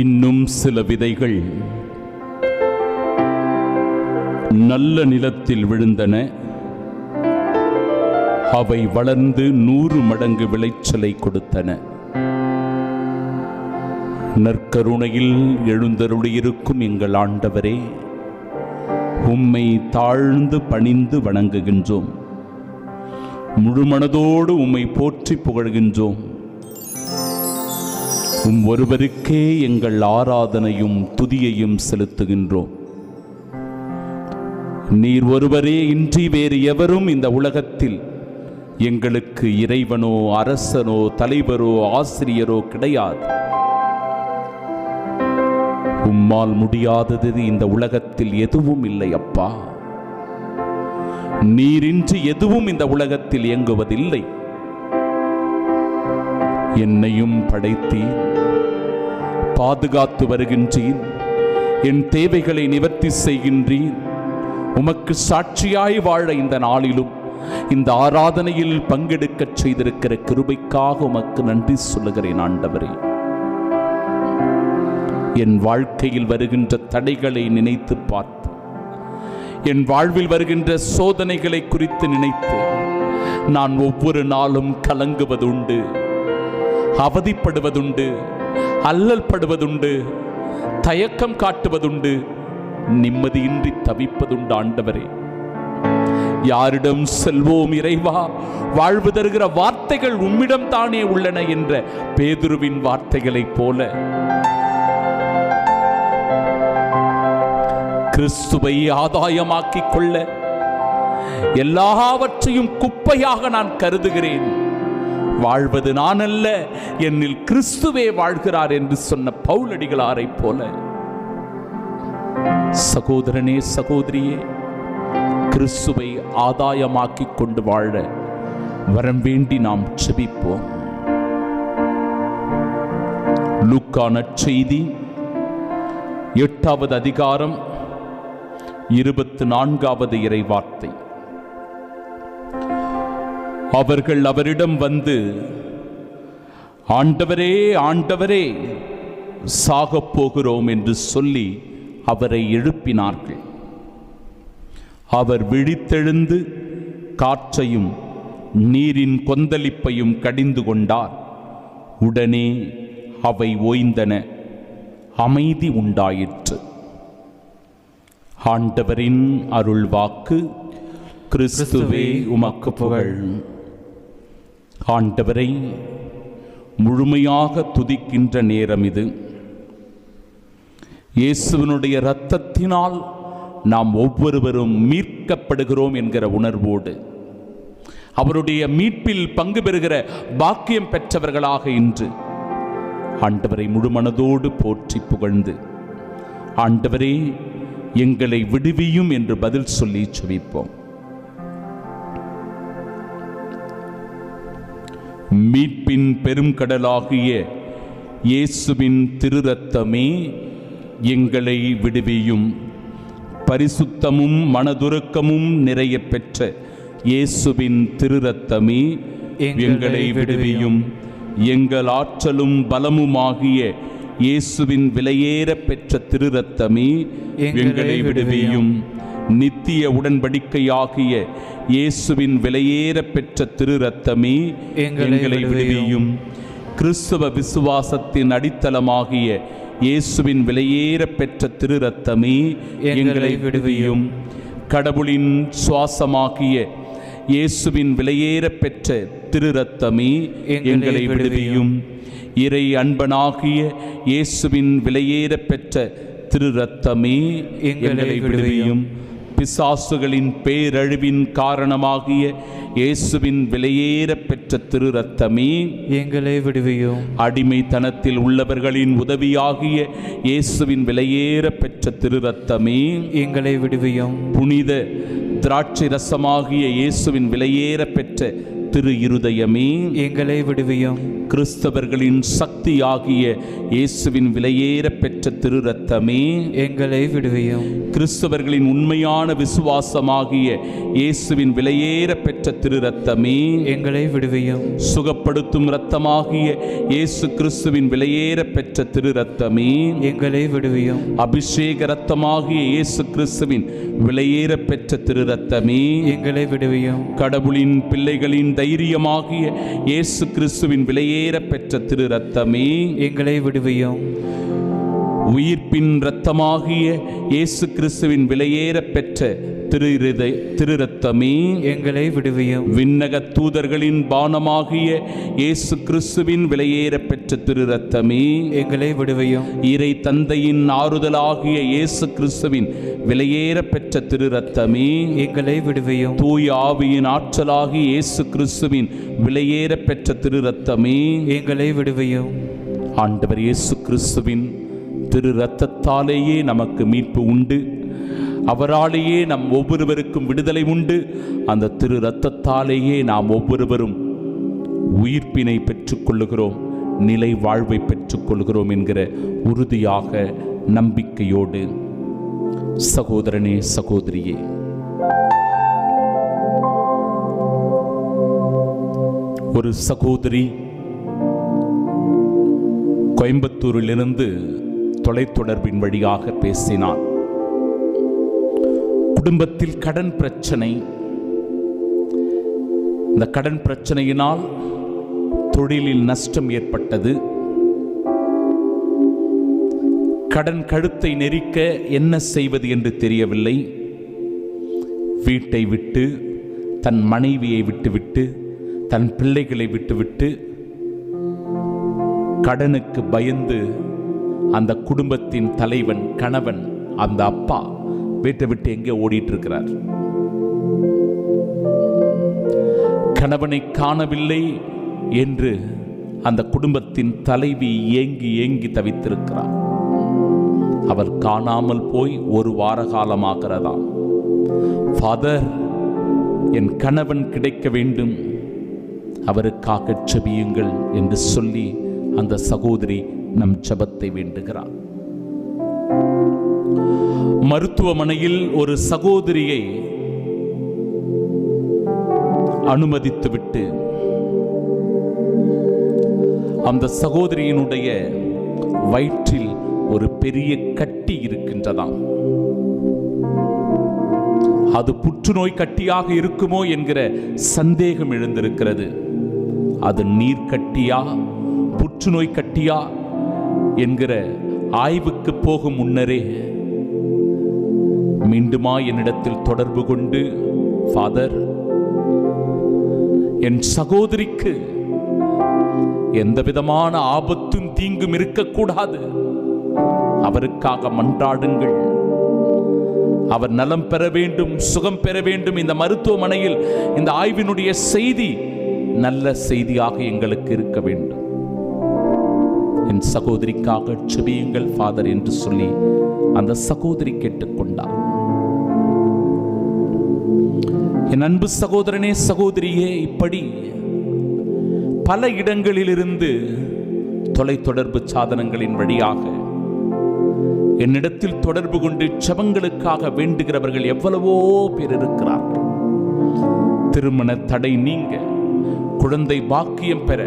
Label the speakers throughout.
Speaker 1: இன்னும் சில விதைகள் நல்ல நிலத்தில் விழுந்தன. அவை வளர்ந்து நூறு மடங்கு விளைச்சலை கொடுத்தன. நற்கருணையில் எழுந்தருளியிருக்கும் எங்கள் ஆண்டவரே உம்மை தாழ்ந்து பணிந்து வணங்குகின்றோம். முழுமனதோடு உம்மை போற்றி புகழ்கின்றோம். உம் ஒருவருக்கே எங்கள் ஆராதனையும் துதியையும் செலுத்துகின்றோம். நீர் ஒருவரே இன்றி வேறு எவரும் இந்த உலகத்தில் எங்களுக்கு இறைவனோ அரசனோ தலைவரோ ஆசிரியரோ கிடையாது. உம்மால் முடியாதது இந்த உலகத்தில் எதுவும் இல்லை அப்பா. நீரின்றி எதுவும் இந்த உலகத்தில் இயங்குவதில்லை. என்னையும் படைத்தீர். பாதுகாத்து வருகின்றீர். என் தேவைகளை நிவர்த்தி செய்கின்றீர். உமக்கு சாட்சியாய் வாழ இந்த நாளிலும் இந்த ஆராதனையில் பங்கெடுக்கச் செய்திருக்கிற கிருபைக்காக உமக்கு நன்றி சொல்லுகிறேன் ஆண்டவரே. என் வாழ்க்கையில் வருகின்ற தடைகளை நினைத்து பார்த்து என் வாழ்வில் வருகின்ற சோதனைகளை குறித்து நினைத்து நான் ஒவ்வொரு நாளும் கலங்குவதுண்டு அவதிப்படுவதுண்டு அல்லல் படுவதுண்டு தயக்கம் காட்டுவதுண்டு நிம்மதியின்றி தவிப்பதுண்டு ஆண்டவரே. யாரிடம் செல்வோம் இறைவா வாழ்வு தருகிற வார்த்தைகள் உம்மிடம் தானே உள்ளன என்ற பேதுருவின் வார்த்தைகளைப் போல. கிறிஸ்துவை ஆதாயமாக்கிக் கொள்ள எல்லாவற்றையும் குப்பையாக நான் கருதுகிறேன். வாழ்வது நான் அல்ல என்னில் கிறிஸ்துவே வாழ்கிறார் என்று சொன்ன பவுலடிகளாரைப் போல. சகோதரனே சகோதரியே கிறிஸ்துவை ஆதாயமாக்கிக் கொண்டு வாழ வரம் வேண்டி நாம் செபிப்போம். லுக்கான செய்தி எட்டாவது அதிகாரம் இருபத்து நான்காவது இறை வார்த்தை அவர்கள் அவரிடம் வந்து ஆண்டவரே ஆண்டவரே சாகப் போகிறோம் என்று சொல்லி அவரை எழுப்பினார்கள். அவர் விழித்தெழுந்து காற்றையும் நீரின் கொந்தளிப்பையும் கடிந்து கொண்டார். உடனே அவை ஓய்ந்தன. அமைதி உண்டாயிற்று. ஆண்டவரின் அருள் வாக்கு கிறிஸ்துவே உமக்கு புகழ். ஆண்டவரை முழுமையாக துதிக்கின்ற நேரம் இது. இயேசுவனுடைய இரத்தத்தினால் நாம் ஒவ்வொருவரும் மீட்கப்படுகிறோம் என்கிற உணர்வோடு அவருடைய மீட்பில் பங்கு பெறுகிற பாக்கியம் பெற்றவர்களாக இன்று ஆண்டவரை முழுமனதோடு போற்றி புகழ்ந்து ஆண்டவரே எங்களை விடுவியும் என்று பதில் சொல்லி சுவிப்போம் மீட்பின் பெரும் கடலாகிய இயேசுவின் திருரத்தமே எங்களை விடுவியும். பரிசுத்தமும் மனதுருக்கமும் நிறைய பெற்ற இயேசுவின் திருரத்தமே எங்களை விடுவியும். எங்கள் ஆற்றலும் பலமுமாகிய இயேசுவின் விலையேற பெற்ற திருரத்தமே எங்களை விடுவியும். நித்திய உடன்படிக்கையாகிய இயேசுவின் விலையேற பெற்ற திருரத்தமே
Speaker 2: எங்களை
Speaker 1: எங்களை விடுவியும். கிறிஸ்தவ விசுவாசத்தின் அடித்தளமாகிய இயேசுவின் விலையேற பெற்ற திருரத்தமே எங்களை விடுவியும். கடவுளின் சுவாசமாகிய இயேசுவின் விலையேற பெற்ற திருரத்தமே எங்களை விடுவியும். இறை அன்பனாகிய இயேசுவின் விலையேற பெற்ற திருரத்தமே எங்களை விடுவியும். பிசாசுகளின் பேரழிவின் காரணமாகிய இயேசுவின் விலையேற பெற்ற திருரத்தமே.
Speaker 2: எங்களை விடுவியும்.
Speaker 1: அடிமைத்தனத்தில் உள்ளவர்களின் உதவியாகிய இயேசுவின் விலையேற பெற்ற திருரத்தமே.
Speaker 2: எங்களை விடுவியும்.
Speaker 1: புனித திராட்சை ரசமாகிய இயேசுவின் விலையேற பெற்ற திரு இருதயமே.
Speaker 2: எங்களை விடுவியும்.
Speaker 1: கிறிஸ்தவர்களின் சக்தியாகிய இயேசுவின் விலையேற பெற்ற திரு ரத்தமே
Speaker 2: எங்களை விடுவியும்.
Speaker 1: கிறிஸ்தவர்களின் உண்மையான விசுவாசமாகிய இயேசுவின் விலையேற பெற்ற திரு ரத்தமே
Speaker 2: எங்களை விடுவியும்.
Speaker 1: சுகப்படுத்தும் இரத்தமாகிய இயேசு கிறிஸ்துவின் விலையேற பெற்ற திரு ரத்தமே
Speaker 2: எங்களை விடுவியும்.
Speaker 1: அபிஷேக ரத்தமாகிய இயேசு கிறிஸ்துவின் விலையேற பெற்ற திரு ரத்தமே
Speaker 2: எங்களை விடுவியும்.
Speaker 1: கடவுளின் பிள்ளைகளின் தைரியமாகிய இயேசு கிறிஸ்துவின் விலையேற பெற்ற திரு ரத்தமே
Speaker 2: எங்களை விடுவியும்.
Speaker 1: உயிர்ப்பின் இரத்தமாகிய இயேசு கிறிஸ்துவின் விலையேற பெற்ற திரு இருதை திரு ரத்தமே
Speaker 2: எங்களை விடுவியும்.
Speaker 1: விண்ணக தூதர்களின் பானமாகிய இயேசு கிறிஸ்துவின் விலையேற பெற்ற திரு ரத்தமே
Speaker 2: எங்களை விடுவியும்.
Speaker 1: இறை தந்தையின் ஆறுதலாகிய இயேசு கிறிஸ்துவின் விலையேற பெற்ற திரு ரத்தமே
Speaker 2: எங்களை விடுவியும்.
Speaker 1: தூய ஆவியின் ஆற்றலாகிய இயேசு கிறிஸ்துவின் விலையேற பெற்ற திரு ரத்தமே
Speaker 2: எங்களை விடுவியும்.
Speaker 1: ஆண்டவர் இயேசு கிறிஸ்துவின் திரு ரத்தத்தாலேயே நமக்கு மீட்பு உண்டு. அவராலேயே நம் ஒவ்வொருவருக்கும் விடுதலை உண்டு. அந்த திரு ரத்தத்தாலேயே நாம் ஒவ்வொருவரும் உயிர்ப்பினை பெற்றுக்கொள்ளுகிறோம் நிலை வாழ்வை பெற்றுக்கொள்கிறோம் என்கிற உறுதியாக நம்பிக்கையோடு. சகோதரனே சகோதரியே ஒரு சகோதரி கோயம்புத்தூரிலிருந்து தொலைத்தொடர்பின் வழியாக பேசினான். குடும்பத்தில் கடன் பிரச்சனை. இந்த கடன் பிரச்சனையினால் தொழிலில் நஷ்டம் ஏற்பட்டது. கடன் கழுத்தை நெரிக்க என்ன செய்வது என்று தெரியவில்லை. வீட்டை விட்டு தன் மனைவியை விட்டுவிட்டு தன் பிள்ளைகளை விட்டுவிட்டு கடனுக்கு பயந்து அந்த குடும்பத்தின் தலைவன் கணவன் அந்த அப்பா வீட்டை விட்டு எங்கே ஓடிட்டு இருக்கிறார் கணவனை காணவில்லை என்று அந்த குடும்பத்தின் தலைவி ஏங்கி ஏங்கி தவித்திருக்கிறார் அவர் காணாமல் போய் ஒரு வார காலமாகிறதாம். ஃபாதர் என் கணவன் கிடைக்க வேண்டும். அவருக்காக செபியுங்கள் என்று சொல்லி அந்த சகோதரி நம் ஜெபத்தை வேண்டுகிறார். மருத்துவமனையில் ஒரு சகோதரியை அனுமதித்துவிட்டு அந்த சகோதரியினுடைய வயிற்றில் ஒரு பெரிய கட்டி இருக்கின்றதாம். அது புற்றுநோய் கட்டியாக இருக்குமோ என்கிற சந்தேகம் எழுந்திருக்கிறது. அது நீர் கட்டியா புற்றுநோய் கட்டியா என்கிற ஆய்வுக்கு போகும் முன்னரே மீண்டுமா என்னிடத்தில் தொடர்பு கொண்டு ஃபாதர் என் சகோதரிக்கு எந்த விதமான ஆபத்தும் தீங்கும் இருக்கக்கூடாது. அவருக்காக மன்றாடுங்கள். அவர் நலம் பெற வேண்டும் சுகம் பெற வேண்டும். இந்த மருத்துவமனையில் இந்த ஆய்வினுடைய செய்தி நல்ல செய்தியாக எங்களுக்கு இருக்க வேண்டும். என் சகோதரிக்காக செபியுங்கள் ஃபாதர் என்று சொல்லி அந்த சகோதரி கேட்டுக்கொண்டார். என் அன்பு சகோதரனே சகோதரியே இப்படி பல இடங்களிலிருந்து தொலைத்தொடர்பு சாதனங்களின் வழியாக என்னிடத்தில் தொடர்பு கொண்டு செபங்களுக்காக வேண்டுகிறவர்கள் எவ்வளவோ பேர் இருக்கிறார்கள். திருமண தடை நீங்க குழந்தை பாக்கியம் பெற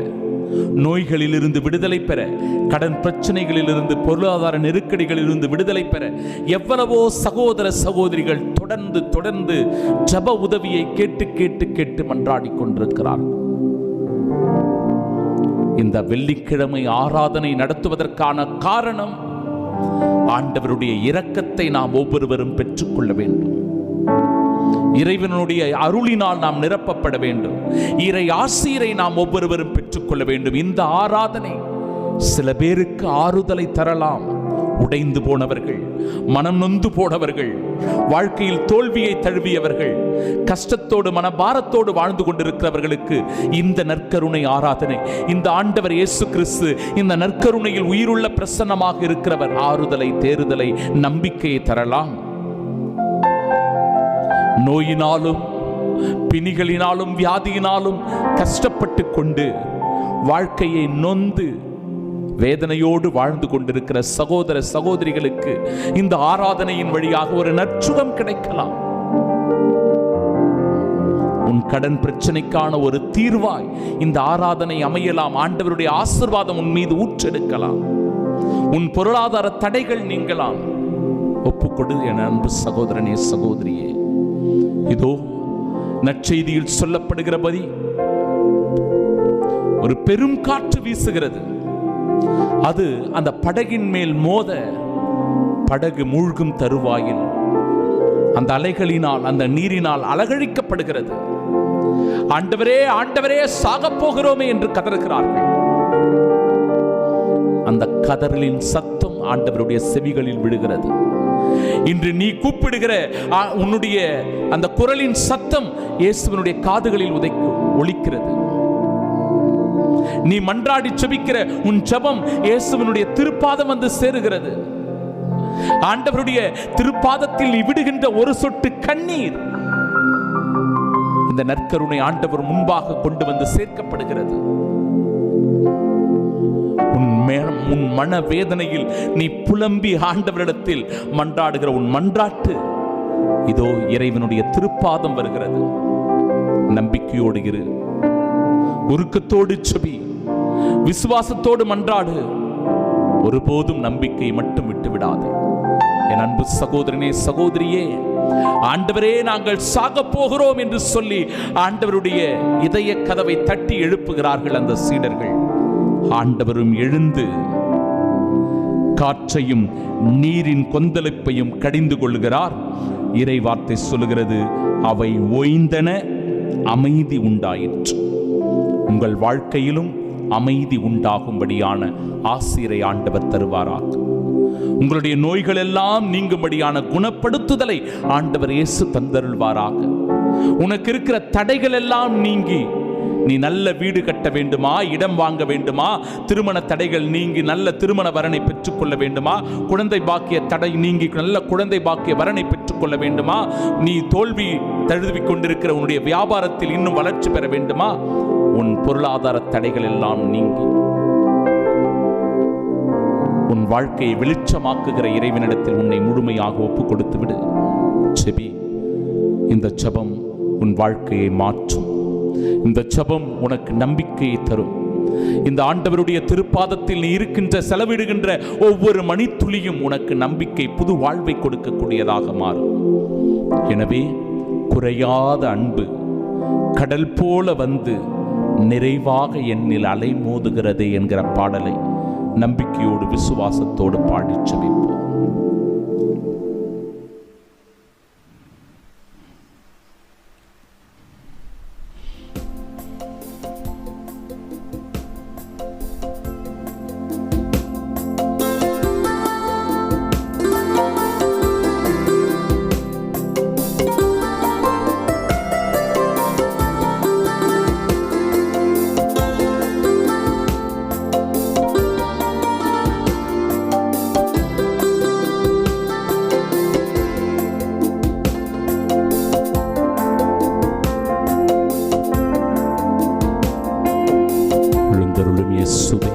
Speaker 1: நோய்களிலிருந்து விடுதலை பெற கடன் பிரச்சனைகளிலிருந்து பொருளாதார நெருக்கடிகளிலிருந்து விடுதலை பெற எவ்வளவோ சகோதர சகோதரிகள் தொடர்ந்து தொடர்ந்து ஜப உதவியை கேட்டு கேட்டு கேட்டு மன்றாடி கொண்டிருக்கிறார்கள். இந்த வெள்ளிக்கிழமை ஆராதனை நடத்துவதற்கான காரணம் ஆண்டவருடைய இரக்கத்தை நாம் ஒவ்வொருவரும் பெற்றுக்கொள்ள வேண்டும். இறைவனுடைய அருளினால் நாம் நிரப்பப்பட வேண்டும். இறை ஆசீரை நாம் ஒவ்வொருவரும் பெற்றுக்கொள்ள வேண்டும். இந்த ஆராதனை சில பேருக்கு ஆறுதலை தரலாம். உடைந்து போனவர்கள் மனம் நொந்து போனவர்கள் வாழ்க்கையில் தோல்வியை தழுவியவர்கள் கஷ்டத்தோடு மனபாரத்தோடு வாழ்ந்து கொண்டிருக்கிறவர்களுக்கு இந்த நற்கருணை ஆராதனை இந்த ஆண்டவர் இயேசு கிறிஸ்து இந்த நற்கருணையில் உயிருள்ள பிரசன்னமாக இருக்கிறவர் ஆறுதலை தேறுதலை நம்பிக்கையை தரலாம். நோயினாலும் பிணிகளினாலும் வியாதியினாலும் கஷ்டப்பட்டு கொண்டு வாழ்க்கையை நொந்து வேதனையோடு வாழ்ந்து கொண்டிருக்கிற சகோதர சகோதரிகளுக்கு இந்த ஆராதனையின் வழியாக ஒரு நற்சுகம் கிடைக்கலாம். உன் கடன் பிரச்சனைக்கான ஒரு தீர்வாய் இந்த ஆராதனை அமையலாம். ஆண்டவருடைய ஆசிர்வாதம் உன் மீது ஊற்றெடுக்கலாம். உன் பொருளாதார தடைகள் நீங்கலாம். ஒப்புக்கொடு என அன்பு சகோதரனே சகோதரியே. இதோ நற்செய்தியில் சொல்லப்படுகிறபடி ஒரு பெரும் காற்று வீசுகிறது. அது அந்த படகின் மேல் மோத படகு மூழ்கும் தருவாயில் அந்த அலைகளினால் அந்த நீரினால் அலகழிக்கப்படுகிறது. ஆண்டவரே ஆண்டவரே சாகப் போகிறோமே என்று கதறுகிறார்கள். அந்த கதறலின் சத்தம் ஆண்டவருடைய செவிகளில் விழுகிறது. இன்று நீ கூப்பிடுகிற உன்னுடைய அந்த குரலின் சத்தம் இயேசுவனுடைய காதுகளில் உதைக்கும் ஒழிக்கிறது நீ மன்றாடி செபிக்கிற உன் ஜபம் இயேசுவனுடைய திருப்பாதம் வந்து சேருகிறது. ஆண்டவருடைய திருப்பாதத்தில் விடுகின்ற ஒரு சொட்டு கண்ணீர். இந்த நற்கருணை ஆண்டவர் முன்பாக கொண்டு வந்து சேர்க்கப்படுகிறது. உன் உன் மன வேதனையில் நீ புலம்பி ஆண்டவரிடத்தில் மன்றாடுகிற உன் மன்றாட்டு இதோ இறைவனுடைய திருப்பாதம் வருகிறது. நம்பிக்கையோடு இரு. உருக்கத்தோடு செபி விசுவாசத்தோடு மன்றாடு. ஒருபோதும் நம்பிக்கை மட்டும் விட்டு விடாது என் அன்பு சகோதரனே சகோதரியே ஆண்டவரே நாங்கள் சாகப் போகிறோம் என்று சொல்லி ஆண்டவருடைய இதய கதவை தட்டி எழுப்புகிறார்கள் அந்த சீடர்கள். ஆண்டவரும் எழுந்து காற்றையும் நீரின் கொந்தளிப்பையும் கடிந்து கொள்கிறார் இறை வார்த்தை சொல்லுகிறது அவை ஓய்ந்தன அமைதி உண்டாயிற்று. உங்கள் வாழ்க்கையிலும் அமைதி உண்டாகும்படியான ஆசிரை ஆண்டவர் தருவாராக. உங்களுடைய நோய்கள் எல்லாம் நீங்கும்படியான குணப்படுத்துதலை ஆண்டவர் இயேசு தந்தருள்வாராக. உனக்கு இருக்கிற தடைகள் எல்லாம் நீங்கி நீ நல்ல வீடு கட்ட வேண்டுமா? இடம் வாங்க வேண்டுமா? திருமண தடைகள் நீங்கி நல்ல திருமண வரனை பெற்றுக்கொள்ள வேண்டுமா? குழந்தை பாக்கிய தடை நீங்கி நல்ல குழந்தை பாக்கிய வரனை பெற்றுக்கொள்ள வேண்டுமா? நீ தோல்வி தழுவிக் கொண்டிருக்கிற உன்னுடைய வியாபாரத்தில் இன்னும் வளர்ச்சி பெற வேண்டுமா? உன் பொருளாதார தடைகள் எல்லாம் நீங்கி உன் வாழ்க்கையை வெளிச்சமாக்குகிற இறைவனிடத்தில் உன்னை முழுமையாக ஒப்பு கொடுத்து விடு செபி இந்த சபம் உன் வாழ்க்கையை மாற்றும். இந்த ஜபம் உனக்கு நம்பிக்கையை தரும். இந்த ஆண்டவருடைய திருப்பாதத்தில் நீ இருக்கின்ற செலவிடுகின்ற ஒவ்வொரு மணித்துளியும் உனக்கு நம்பிக்கை புது வாழ்வை கொடுக்கக்கூடியதாக மாறும். எனவே குறையாத அன்பு கடல் போல வந்து நிறைவாக என்னில் அலைமோதுகிறதே என்கிற பாடலை நம்பிக்கையோடு விசுவாசத்தோடு பாடிச் செவிப்போம் இயேசுவே.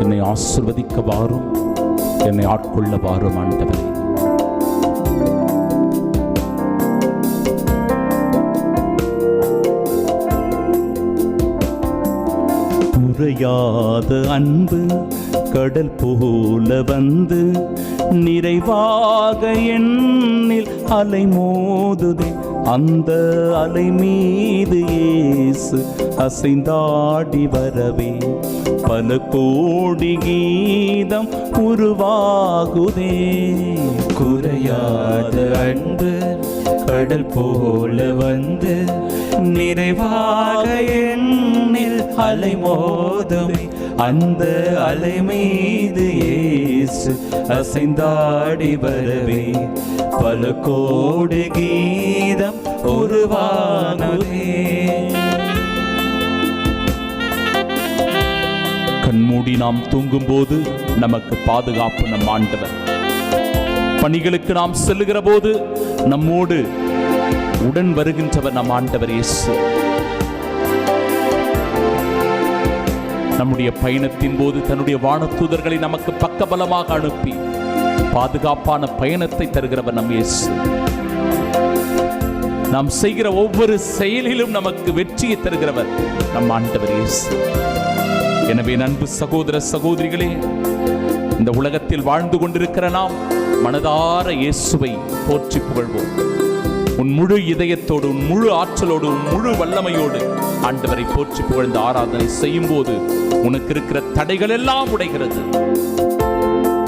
Speaker 1: என்னை ஆசிர்வதிக்க வாரும் என்னை ஆட்கொள்ள வாரும் ஆண்டவரே.
Speaker 3: குறையாத அன்பு கடல் போல வந்து நிறைவாக எண்ணில் அலை மோதுதே அந்த அலை மீது இயேசு அசைந்தாடி வரவே. பல கோடி கீதம் உருவாகுதே.
Speaker 2: குறையாத அன்பு கடல் போல வந்து நிறைவாக என்னில் அலை மோதுமே. அந்த அலை மீது இயேசு அசைந்தாடி வரவே பல கோடி கீதம் உருவானதே
Speaker 1: கண்மூடி நாம் தூங்கும்போது நமக்கு பாதுகாப்பு நம் ஆண்டவர் பணிகளுக்கு நாம் செல்லுகிற போது நம்மோடு உடன் வருகின்றவர் நம் ஆண்டவர் இயேசு நம்முடைய பயணத்தின் போது தன்னுடைய வானத்தூதர்களை நமக்கு பக்கபலமாக அனுப்பி பாதுகாப்பான பயணத்தை தருகிறவர் நம் இயேசு. நாம் செய்கிற ஒவ்வொரு செயலிலும் நமக்கு வெற்றியை தருகிறவர் நம் ஆண்டவர் இயேசு. எனவே நண்பு சகோதர சகோதரிகளே இந்த உலகத்தில் வாழ்ந்து கொண்டிருக்கிற நாம் மனதார இயேசுவை போற்றி புகழ்வோம். உன் முழு இதயத்தோடு உன் முழு ஆற்றலோடு உன் முழு வல்லமையோடு ஆண்டவரை போற்றி புகழ்ந்து ஆராதனை செய்யும் போது உனக்கு இருக்கிற தடைகள் எல்லாம் உடைகிறது.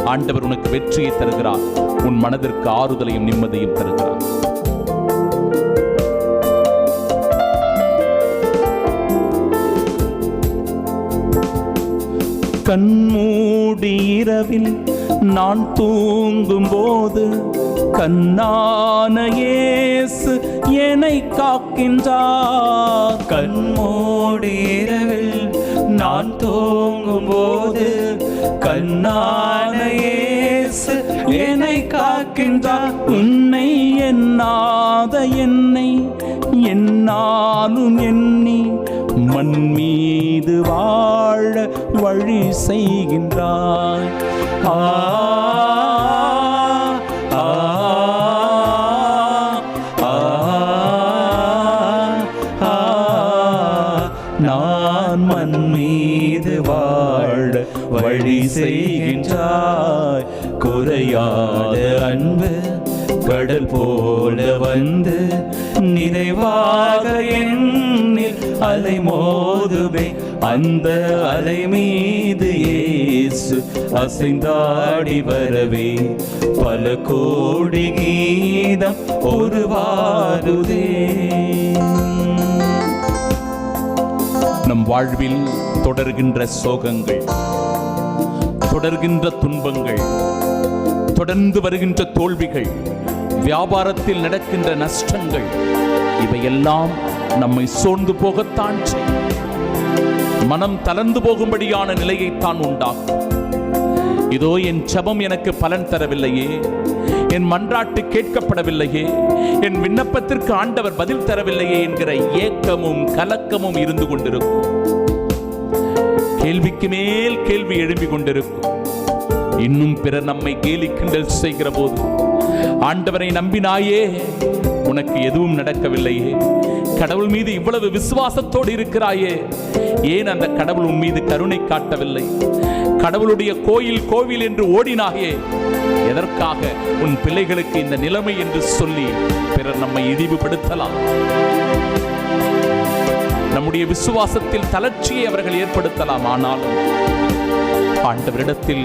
Speaker 1: ஆண்டவர் உனக்கு வெற்றியை தருகிறார். உன் மனதிற்கு ஆறுதலையும் நிம்மதியும் தருகிறார்.
Speaker 3: கண்மூடி இரவில் நான் தூங்கும் போது கண்ணான இயேசு என்னை காக்கின்றார்.
Speaker 2: கண்மூடி இரவில் நான் தூங்கும் போது கண்ணான இயேசு என்னை காக்கின்றார்.
Speaker 3: உன்னை எண்ணாத என்னை என்னாலும் எண்ணி மண் மீது வாழ வழி செய்கின்றார்
Speaker 2: ஆ வந்து நிறைவாக என்னில் அலை மோதுமே. அந்த அலை மீது ஏசு அசைந்தாடி வரவே. பல கோடி கீதம் உருவாருதே.
Speaker 1: நம் வாழ்வில் தொடர்கின்ற சோகங்கள் தொடர்கின்ற துன்பங்கள் தொடர்ந்து வருகின்ற தோல்விகள் வியாபாரத்தில் நடக்கின்ற நஷ்டங்கள் இவையெல்லாம் நம்மை சோர்ந்து போகத்தான் செய்யும். மனம் தளர்ந்து போகும்படியான நிலையைத்தான் உண்டாக்கும். இதோ என் ஜெபம் எனக்கு பலன் தரவில்லையே என் மன்றாட்டு கேட்கப்படவில்லையே என் விண்ணப்பத்திற்கு ஆண்டவர் பதில் தரவில்லையே என்கிற ஏக்கமும் கலக்கமும் இருந்து கொண்டிருக்கும். கேள்விக்கு மேல் கேள்வி எழும்பிக் கொண்டிருக்கும். இன்னும் பிறர் நம்மை கேலி கிண்டல் செய்கிற போது ஆண்டவரை நம்பினாயே உனக்கு எதுவும் நடக்கவில்லையே. கடவுள் மீது இவ்வளவு விசுவாசத்தோடு இருக்கிறாயே ஏன் அந்த கடவுள் உன் மீது கருணை காட்டவில்லை? கடவுளுடைய கோயில் கோவில் என்று ஓடினாயே எதற்காக உன் பிள்ளைகளுக்கு இந்த நிலைமை என்று சொல்லி பிறர் நம்மை இழிவுபடுத்தலாம்? நம்முடைய விசுவாசத்தில் தளர்ச்சியை அவர்கள் ஏற்படுத்தலாம் ஆனாலும் ஆண்டவரிடத்தில்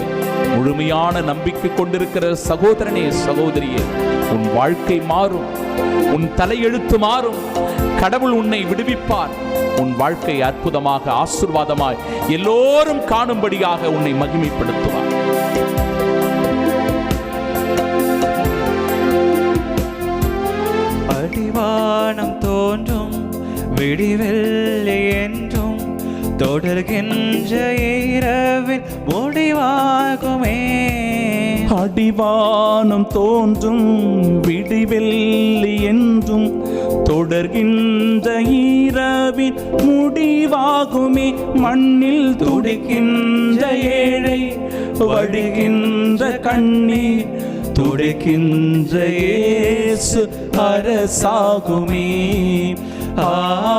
Speaker 1: முழுமையான நம்பிக்கை கொண்டிருக்கிற சகோதரனே சகோதரியே உன் வாழ்க்கை மாறும் உன் தலையெழுத்து மாறும். கடவுள் உன்னை விடுவிப்பார். உன் வாழ்க்கை அற்புதமாக ஆசிர்வாதமாய் எல்லோரும் காணும்படியாக உன்னை மகிமைப்படுத்துவார்.
Speaker 2: அடிவானம் தோன்றும் விடிவெள்ளி என்றும் தொடர்கின்ற இரவில் முடிவாகுமே.
Speaker 3: அடிவானம் தோன்றும் விடிவெள்ளி என்றும். தொடர்கின்ற இரவின் முடிவாகுமே. மண்ணில் துடிக்கின்ற ஏழை வடிகின்ற கண்ணீர். துடிக்கின்ற ஏசு அரசாகுமே. ஆ,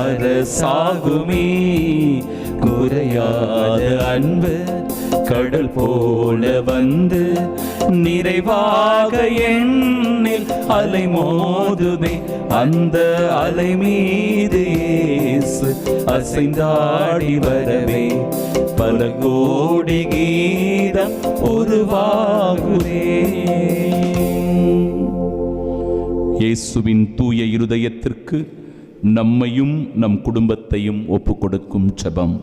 Speaker 3: அரசாகுமே குறையாத அன்பு கடல் போல வந்து நிறைவாக எண்ணில் அலை மோதுமே. அந்த அலை மீது இயேசு அசைந்தாடி வரவே. பல கோடி கீதம் உருவாகுதே.
Speaker 1: இயேசுவின் தூய இருதயத்திற்கு நம்மையும் நம் குடும்பத்தையும் ஒப்புக்கொடுக்கும் ஜெபம்.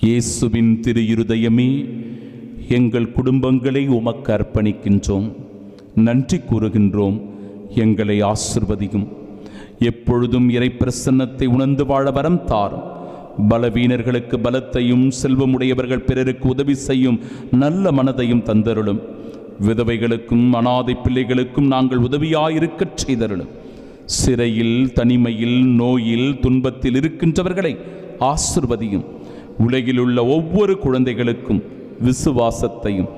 Speaker 1: இயேசுவின் திரு இருதயமே எங்கள் குடும்பங்களை உமக்கு அர்ப்பணிக்கின்றோம். நன்றி கூறுகின்றோம். எங்களை ஆசிர்வதியும். எப்பொழுதும் இறை பிரசன்னத்தை உணர்ந்து வாழ வரம் தாரும். பலவீனர்களுக்கு பலத்தையும் செல்வமுடையவர்கள் பிறருக்கு உதவி செய்யும் நல்ல மனதையும் தந்தருளும். விதவைகளுக்கும் அனாதை பிள்ளைகளுக்கும் நாங்கள் உதவியாயிருக்கச் செய்தருளும். சிறையில் தனிமையில் நோயில் துன்பத்தில் இருக்கின்றவர்களை ஆசிர்வதியும். உலகில் உள்ள ஒவ்வொரு குழந்தைகளுக்கும் விசுவாசத்தையும்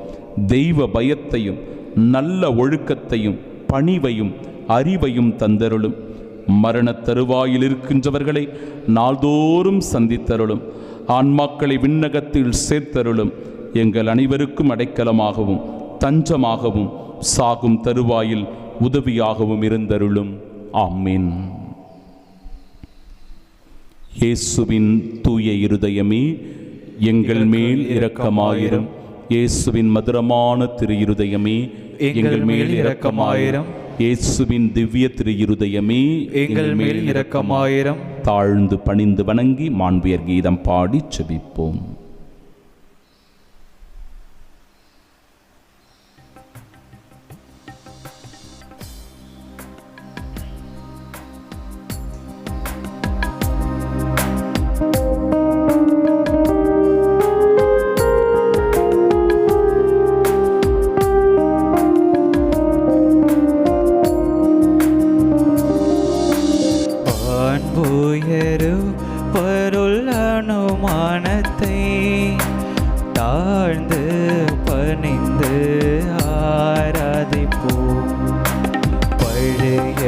Speaker 1: தெய்வ பயத்தையும் நல்ல ஒழுக்கத்தையும் பணிவையும் அறிவையும் தந்தருளும். மரணத் தருவாயில் இருக்கின்றவர்களை நாள்தோறும் சந்தித்தருளும். ஆன்மாக்களை விண்ணகத்தில் சேர்த்தருளும். எங்கள் அனைவருக்கும் அடைக்கலமாகவும் தஞ்சமாகவும் சாகும் தருவாயில் உதவியாகவும் இருந்தருளும். ஆமீன். இயேசுவின் தூய இருதயமே எங்கள் மேல் இரக்கமாயிரும். இயேசுவின் மதுரமான திரு இருதயமே எங்கள் மேல் இரக்கமாயிரும். இயேசுவின் திவ்ய திரு இருதயமே
Speaker 2: எங்கள் மேல் இரக்கமாயிரம்.
Speaker 1: தாழ்ந்து பணிந்து வணங்கி மாண்பியர் கீதம் பாடி செபிப்போம்.
Speaker 2: அன்புயரு பருள் அனுமானத்தை தாழ்ந்து பணிந்து ஆராதிப்போம். பழைய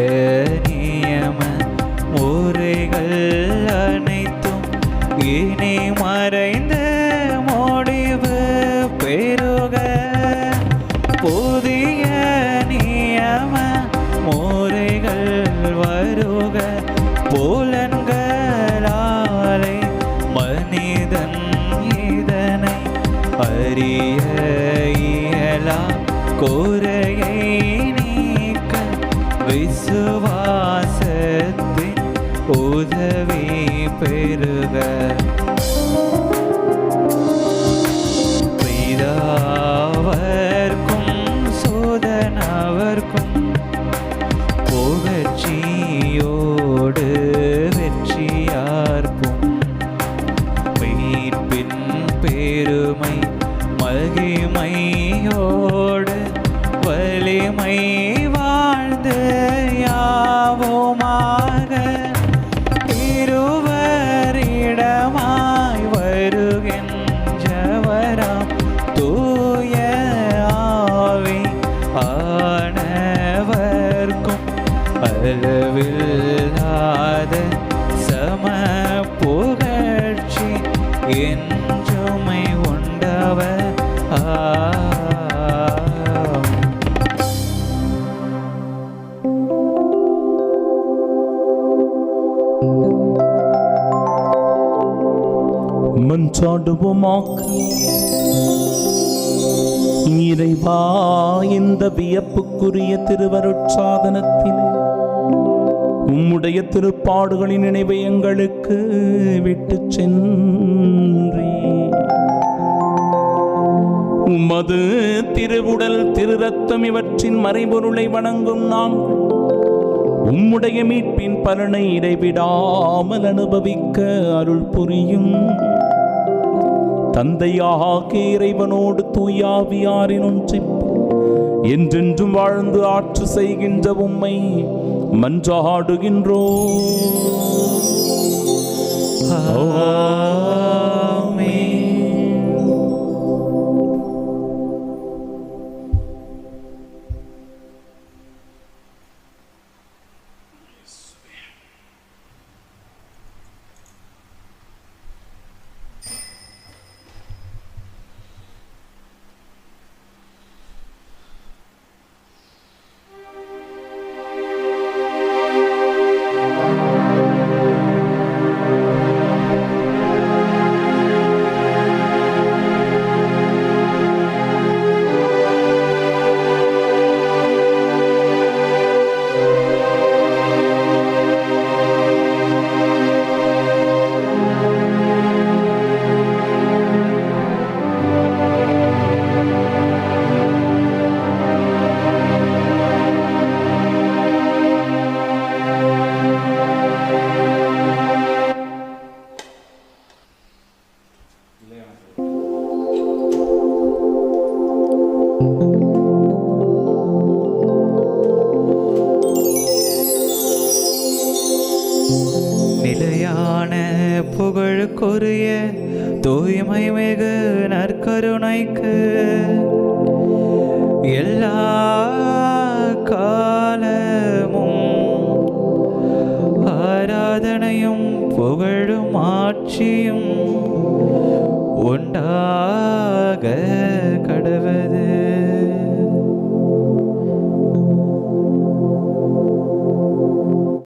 Speaker 3: சாடுவோமாக்கு இறைவா இந்த வியப்புக்குரிய திருவருட்சாதனத்தினை உம்முடைய திருப்பாடுகளின் நினைவை எங்களுக்கு விட்டு சென்றே
Speaker 1: உமது திருவுடல் திருரத்தம் இவற்றின் மறைபொருளை வணங்கும் நாம் உம்முடைய மீட்பின் பலனை இடைவிடாமல் அனுபவிக்க அருள் புரியும். தந்தையாக இறைவனோடு தூயாவியாரின் ஒன்றிப்பு என்றென்றும் வாழ்ந்து ஆற்று செய்கின்ற உம்மை மன்றாடுகின்றோ